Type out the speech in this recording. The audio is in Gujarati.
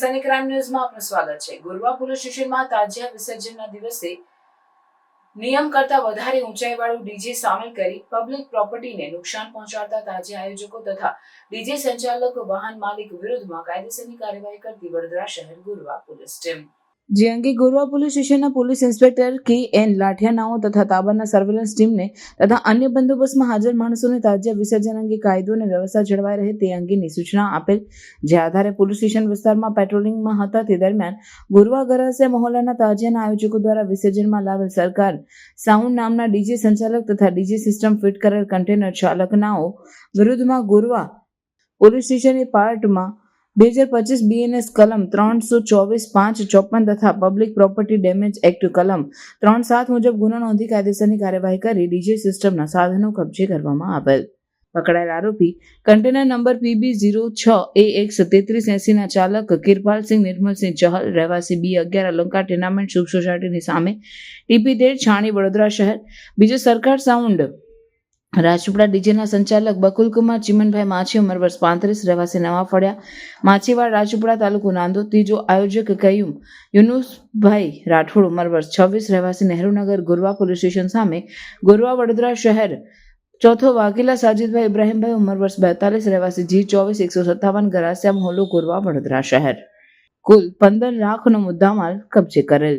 સની ક્રાઇમ ન્યૂઝમાં આપનું સ્વાગત છે. ગુરવા પોલીસ સ્ટેશનમાં તાજિયા વિસર્જનના દિવસે નિયમ કરતા વધારે ઊંચાઈવાળું ડીજે સામેલ કરી પબ્લિક પ્રોપર્ટીને નુકસાન પહોંચાડતા તાજિયા આયોજકો તથા ડીજે સંચાલક વાહન માલિક વિરુદ્ધમાં કાયદેસરની કાર્યવાહી કરતી વડોદરા શહેર ગુરવા પોલીસ ટીમ. જે અંગે ગોરવા પોલીસ સ્ટેશનના પોલીસ ઇન્સ્પેક્ટર કે એન લાઠિયાનાઓ તથા તાબાના સર્વેલન્સ ટીમને તથા અન્ય બંદોબસ્તમાં હાજર માણસોને તાજિયા વિસર્જન અંગે કાયદો અને વ્યવસ્થા જળવાઈ રહે તે અંગેની સૂચના આપેલ. જે આધારે પોલીસ સ્ટેશન વિસ્તારમાં પેટ્રોલિંગમાં હતા તે દરમિયાન ગોરવા ગરાસિયા મહોલ્લાના તાજિયાના આયોજકો દ્વારા વિસર્જનમાં લાવેલ સરકાર સાઉન્ડ નામના ડીજે સંચાલક તથા ડીજે સિસ્ટમ ફિટ કરેલ કન્ટેનર ચાલકનાઓ વિરુદ્ધમાં ગોરવા પોલીસ સ્ટેશનની પાર્ટમાં બે હજાર પચીસ બીએનએસ કલમ ત્રણસો ચોવીસ, પાંચ ચોપન તથા પબ્લિક પ્રોપર્ટી ડેમેજ એક્ટ કલમ ત્રણ સાત મુજબ ગુનો નોંધી કાયદેસરની કાર્યવાહી કરી ડીજે સિસ્ટમના સાધનો કબજે કરવામાં આવેલ. પકડાયેલ આરોપી કન્ટેનર નંબર પીબી ઝીરો છ એ એક તેત્રીસ એસીના ચાલક કિરપાલસિંહ નિર્મલસિંહ ચહલ, રહેવાસી બી અગિયાર, અલંકાર ટેનામેન્ટ શુભ સોસાયટીની સામે ટીપી તેર, છાણી, વડોદરા શહેર. બીજો સરકાર સાઉન્ડ રાજપીપળા ડીજેના સંચાલક બકુલકુમાર ચિમનભાઈ માછી ઉંમર વર્ષ પાંત્રીસ રહેવાસી નવા ફળ્યા. માછીવાડ રાજપીપળા તાલુકો નાંદો ત્રીજો આયોજક કયુમ યુનુસભાઈ રાઠોડ ઉંમર વર્ષ છવ્વીસ રહેવાસી નહેરુનગર ગુરવા પોલીસ સ્ટેશન સામે ગુરવા વડોદરા શહેર. ચોથો વાઘેલા સાજીદભાઈ ઇબ્રાહીમભાઈ ઉંમર વર્ષ બેતાલીસ રહેવાસી જી ચોવીસ, એકસો સત્તાવન ગરાસિયા મોહલ્લો ગુરવા વડોદરા શહેર. કુલ પંદર લાખનો મુદ્દામાલ કબજે કરેલ.